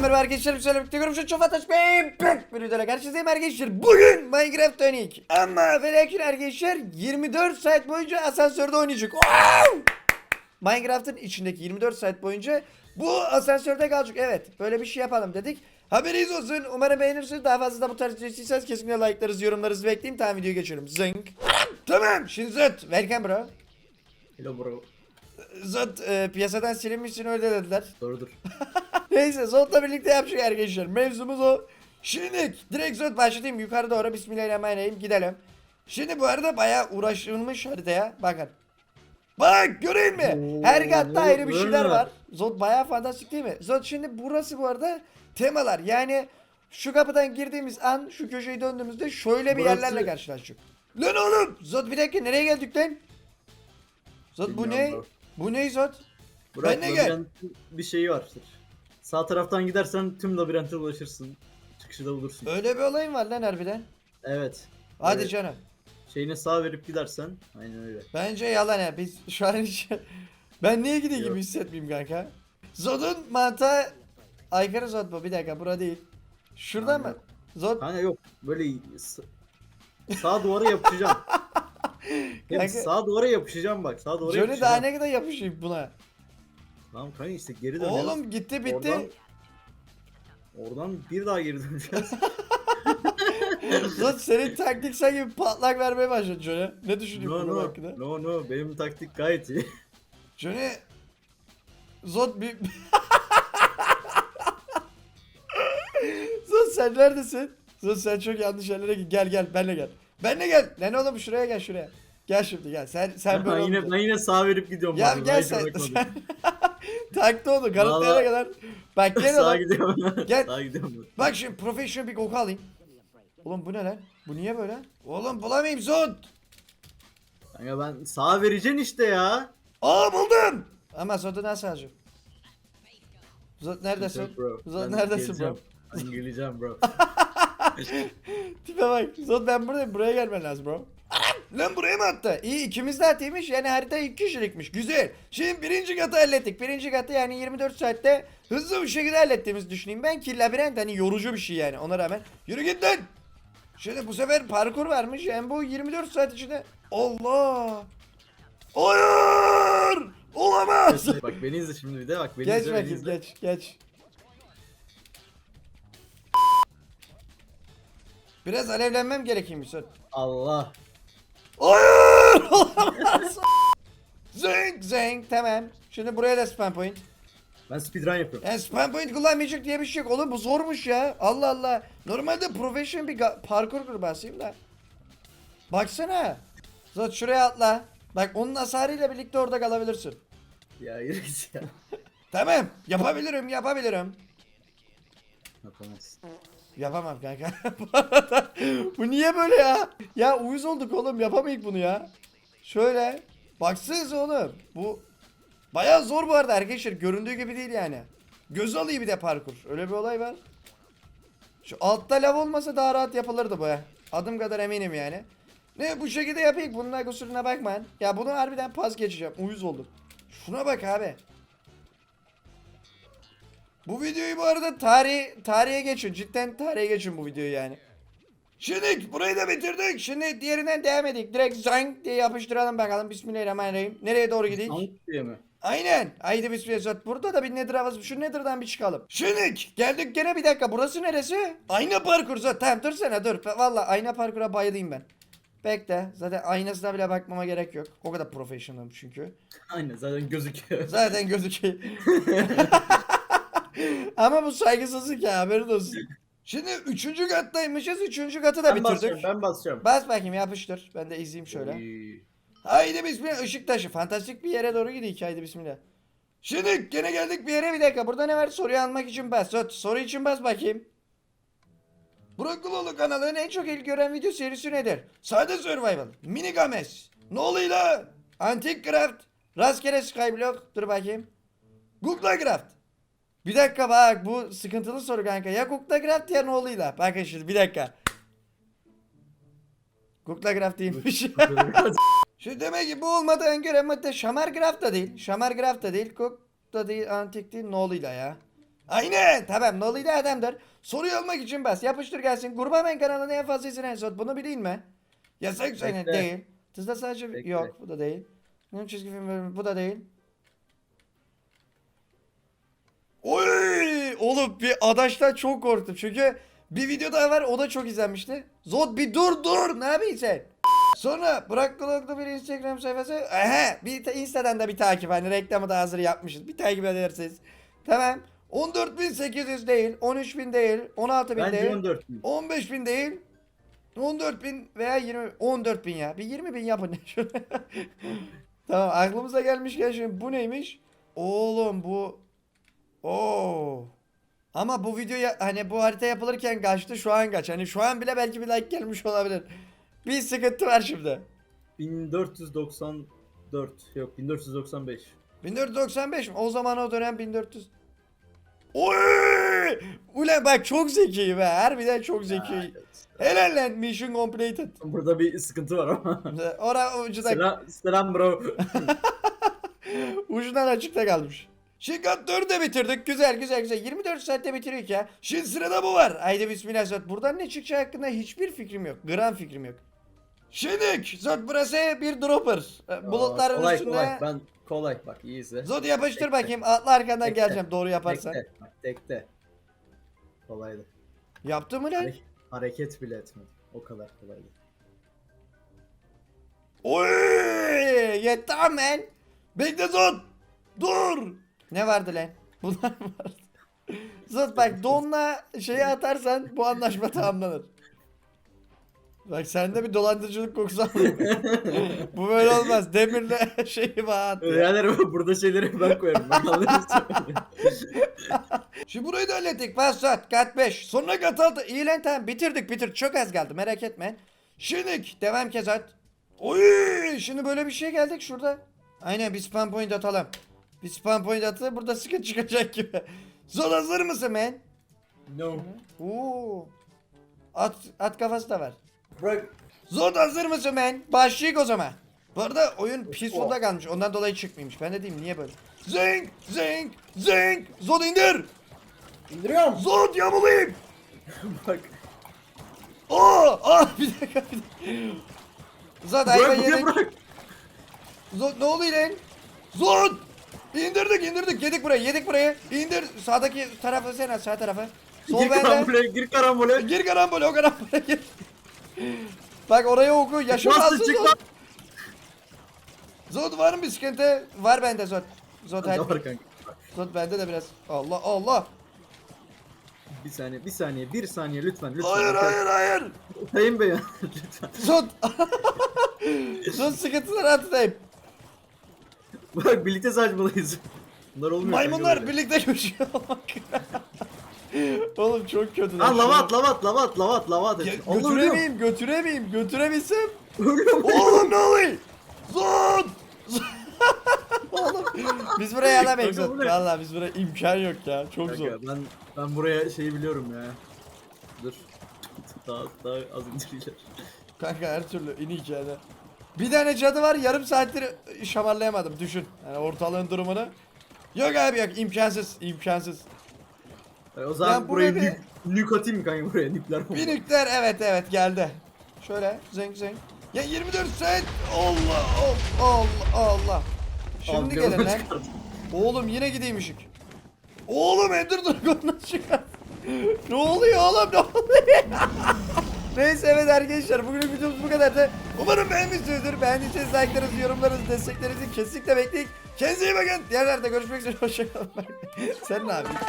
merhaba arkadaşlar. Bir selam görüşürüz. Şu çok ateş beyim. Bir videoda karşınızdayım arkadaşlar. Bugün Minecraft Tonic. Ama ve lakin arkadaşlar 24 saat boyunca asansörde oynayacak. Minecraft'ın içindeki 24 saat boyunca bu asansörde kalacak. Evet böyle bir şey yapalım dedik. Haberiniz olsun. Umarım beğenirsiniz. Daha fazla da bu tarz istiyorsanız kesinlikle like'larınızı, yorumlarınızı bekleyeyim. Tamam videoya geçiyorum. Zınk. Tamam. Şimdi Zot. Welcome bro. Hello bro. Zot e, piyasadan silinmişsin öyle dediler. Doğrudur. Neyse Zot'la birlikte yapacak arkadaşlar. Mevzumuz o. Şimdi direkt Zot başlayayım. Yukarı doğru Bismillahirrahmanirrahim gidelim. Şimdi bu arada bayağı uğraşılmış haritaya. Bakın. Bak göreyim mi? Oo, Her katta ayrı bir şeyler var. Zot bayağı fantastik değil mi? Zot şimdi burası bu arada temalar. Yani şu kapıdan girdiğimiz an şu köşeyi döndüğümüzde şöyle bir Burası- yerlerle karşılaştık. Lan oğlum! Zot bir dakika nereye geldik lan? Zot bu ne? Bilmiyorum. Bu ne Zot? Burak Ben de gel. bir şeyi vardır. Sağ taraftan gidersen tüm labirente ulaşırsın. Çıkışı da bulursun. Öyle bir olayım var lan harbiden. Evet. Hadi Evet. canım. Şeyine sağ verip gidersen. Aynen öyle. Bence yalan ya. Biz şu an hiç... Ben niye gideyim gibi hissetmeyeyim kanka. Zod'un mantığa aykırı Zod bu. Bir dakika bura değil. Şurada Aynen. mı? Zod Kanka yok. Böyle s- sağ duvara yapışacağım. Kanka- sağ duvara yapışacağım bak. Sağ duvara Johnny daha yapışacağım. ne kadar yapışayım buna. Tamam kanka işte geri dön. Oğlum gitti bitti. Oradan, oradan bir daha geri döneceğiz. Zod senin taktik sanki patlak vermeye başladı Johnny. Ne düşünüyorsun no no. hakkında? No no. Benim taktik gayet iyi. Johnny Zod bir... Zod sen neredesin? Zod sen çok yanlış yerlere git. Gel gel benle gel. Benle gel. Lan oğlum şuraya gel şuraya. Gel şimdi gel. Sen sen böyle ben yine ben yine sağ verip gidiyorum. Ya gel sen. sen taktı onu kanıtlayana Vallahi- kadar. Bak gel Sağa oğlum. gidiyorum. Gel. Sağa gidiyorum. Bak şimdi professional bir koku alayım. Oğlum bu ne lan? Bu niye böyle? Oğlum bulamayayım Zod. Kanka ben sağa vereceksin işte ya. Aa buldum. Ama Zod'u nasıl alacağım? Zod neredesin? Ben neredesin geleceğim. bro? Ben geleceğim bro. Tipe bak. Zod ben buradayım. Buraya gelmen lazım bro. Anam! Lan buraya mı attı? İyi ikimiz de atıymış. Yani harita iki kişilikmiş. Güzel. Şimdi birinci katı hallettik. Birinci katı yani 24 saatte hızlı bir şekilde hallettiğimizi düşüneyim. Ben ki labirent hani yorucu bir şey yani ona rağmen. Yürü git lan. Şimdi bu sefer parkur varmış. Yani bu 24 saat içinde. Allah. Hayır. Olamaz. bak beni izle şimdi bir de bak beni Geç izle beni bakayım izle. geç geç. Biraz alevlenmem gerekeyim Yusuf. Allah. Hayır! Zeng tamam. Şimdi buraya da spam point. Ben speedrun yapıyorum. Yani spam point kullanmayacak diye bir şey yok. Oğlum bu zormuş ya. Allah Allah. Normalde profesyonel bir parkur kurbağasıyım da. Baksana. Zot şuraya atla. Bak onun hasarıyla birlikte orada kalabilirsin. Ya yürü git ya. Tamam. Yapabilirim yapabilirim. Yapamazsın. Yapamam kanka. Bu niye böyle ya? Ya uyuz olduk oğlum yapamayız bunu ya. Şöyle. Baksanıza oğlum. Bu bayağı zor bu arada arkadaşlar. Göründüğü gibi değil yani. Göz alıyor bir de parkur. Öyle bir olay var. Şu altta lav olmasa daha rahat yapılırdı bu ya. Adım kadar eminim yani. Ne bu şekilde yapayım. Bunun kusuruna bakmayın. Ya bunu harbiden pas geçeceğim. Uyuz oldum. Şuna bak abi. Bu videoyu bu arada tarih tarihe geçin. Cidden tarihe geçin bu videoyu yani. Şimdi burayı da bitirdik. Şimdi diğerinden devam edik. Direkt zank diye yapıştıralım bakalım. Bismillahirrahmanirrahim. Nereye doğru gidik? Tank diye mi? Aynen. Haydi bismillah. Burada da bir nedir havası. Şu nedirden bir çıkalım. Şimdi geldik gene bir dakika. Burası neresi? Ayna parkur zaten. Tamam dur sana dur. Valla ayna parkura bayılayım ben. Bekle. Zaten aynasına bile bakmama gerek yok. O kadar professionalım çünkü. Aynen zaten gözüküyor. Zaten gözüküyor. Ama bu saygısızlık ya haberin olsun. Şimdi üçüncü kattaymışız. Üçüncü katı da ben bitirdik. basıyorum ben basıyorum. Bas bakayım yapıştır. Ben de izleyeyim şöyle. Oy. Haydi bismillah ışık taşı. Fantastik bir yere doğru gidiyor. Haydi bismillah. Şimdi gene geldik bir yere bir dakika. Burada ne var? Soruyu almak için bas. Söt, Soru için bas bakayım. Brokulolu kanalının en çok ilgi gören video serisi nedir? Sade Survival, Mini Games, ne oluyor la? Antik Craft, Rastgele Skyblock, dur bakayım. Google Craft. Bir dakika bak bu sıkıntılı soru kanka. Ya Google Craft ya ne oluyor la? Bakın şimdi bir dakika. Google Craft değilmiş. Şu demek ki bu olmadan göre madde Şamar Graf da değil. Şamar Graf da değil. Cook da değil. Antik değil. Ne oluyor ya? Aynen. Tamam Nolly de adamdır. Soruyu almak için bas. Yapıştır gelsin. Gurbamen kanalının en fazla izlenen Zod. Bunu bileyim mi? Yasak senin Bekle. değil. Tızda sadece Bekle. yok. Bu da değil. Benim çizgi film bu da değil. Oy! Oğlum bir adaştan çok korktum. Çünkü bir video daha var o da çok izlenmişti. Zod bir dur dur ne yapıyorsun sen? Sonra Burak Vlog'da bir Instagram sayfası. Ehe bir ta- Insta'dan da bir takip hani reklamı da hazır yapmışız. Bir takip edersiniz. Tamam. 14.800 değil, 13.000 değil, 16.000 Bence değil, 14 bin. 15.000 değil, 14.000 veya 20 14.000 ya. Bir 20.000 yapın. tamam aklımıza gelmişken şimdi bu neymiş? Oğlum bu Oo. Ama bu videoya hani bu harita yapılırken kaçtı şu an kaç. Hani şu an bile belki bir like gelmiş olabilir. Bir sıkıntı var şimdi. 1494 yok 1495. 1495 mi? O zaman o dönem 1400. Oy! Ulan bak çok zeki be. Harbiden çok zeki. Helal lan mission completed. Burada bir sıkıntı var ama. Ora ucudan, selam, selam bro. ucundan açıkta kalmış. Şikat 4'ü de bitirdik. Güzel güzel güzel. 24 saatte bitiriyoruz ya. Şimdi sırada bu var. Haydi bismillah Zot. Buradan ne çıkacağı hakkında hiçbir fikrim yok. Gram fikrim yok. Şimdi Zot burası bir dropper. Ee, Bulutların kolay, üstünde. Kolay ben kolay bak iyi izle. Zod yapıştır Bekle. bakayım. Atla arkandan Bekle. geleceğim doğru yaparsan. Tekte bak tekte. Kolaydı. Yaptı mı lan? Hare- hareket bile etmedi. O kadar kolaydı. Oy! Yetti men. Bekle Zod. Dur. Ne vardı lan? Bunlar vardı? Zod bak donla şeyi atarsan bu anlaşma tamamlanır. Bak sende bir dolandırıcılık kokusu alayım. bu böyle olmaz. Demirle şeyi bağat. Yani burada şeyleri ben koyarım. Ben alırım. Şimdi burayı da hallettik. Pas saat kat 5. Sonra kat 6. İyi lan tamam bitirdik bitir. Çok az kaldı merak etme. Şimdi devam kezat. Oy şimdi böyle bir şey geldik şurada. Aynen bir spam point atalım. Bir spam point atı burada sıkıntı çıkacak gibi. Zor hazır mısın men? no. Oo. At, at kafası da var. Bırak. Zod hazır mısın men? Başlayık o zaman. Bu arada oyun peaceful'da kalmış. Ondan dolayı çıkmıyormuş. Ben de diyeyim niye böyle? Zing! Zing! Zing! Zod indir! İndiriyorum. Zod yamulayım! Bak. Aa! Aa! Bir dakika bir dakika. Zod Bırak yedik. bırak. Zod ne oluyor lan? Zod! İndirdik indirdik yedik burayı yedik burayı. İndir sağdaki tarafı sen at sağ tarafı. Sol Gir bende. karambole gir karambole. Gir karambole o karambole gir. Bak oraya oku yaşam Nasıl alsın çık Zod. lan? Zod var mı bir sıkıntı? Var bende Zod. Zod Ne hadi. var kanka? Zod bende de biraz. Allah Allah. Bir saniye, bir saniye, bir saniye lütfen, lütfen. Hayır hayır hayır. Sayın Bey, lütfen. Zod. Zod sıkıntılar altındayım. Bak birlikte saçmalıyız. Bunlar olmuyor. Maymunlar birlikte koşuyor. Oğlum çok kötü. Ha lavat, lavat, lavat, lavat, lavat. Ya, götüremeyim, götüremeyim, götürebilsem. Ölüyorum. Oğlum ne oluyor? Zod! Oğlum biz buraya alamayız. Kanka? Valla biz buraya imkan yok ya. Çok zor. Kanka, ben ben buraya şeyi biliyorum ya. Dur. daha daha az indireceğim. Kanka her türlü in hikayede. Bir tane cadı var yarım saattir şamarlayamadım düşün. Yani ortalığın durumunu. Yok abi yok imkansız imkansız. E, o zaman buraya nük, nük atayım mı kanka buraya nükleer bomba? Bir nükleer evet evet geldi. Şöyle zeng zeng. Ya 24 saat Allah Allah Allah Allah. Şimdi gelin lan. Oğlum yine gideyim ışık. Oğlum Ender Dragon'dan çıkar. ne oluyor oğlum ne oluyor? Neyse evet arkadaşlar bugünün videomuz bu kadardı. Umarım beğenmişsinizdir. Beğendiyseniz like'larınızı, yorumlarınızı, desteklerinizi kesinlikle bekleyin. Kendinize iyi bakın. Diğerlerde görüşmek üzere. Hoşçakalın. Sen ne yapıyorsun?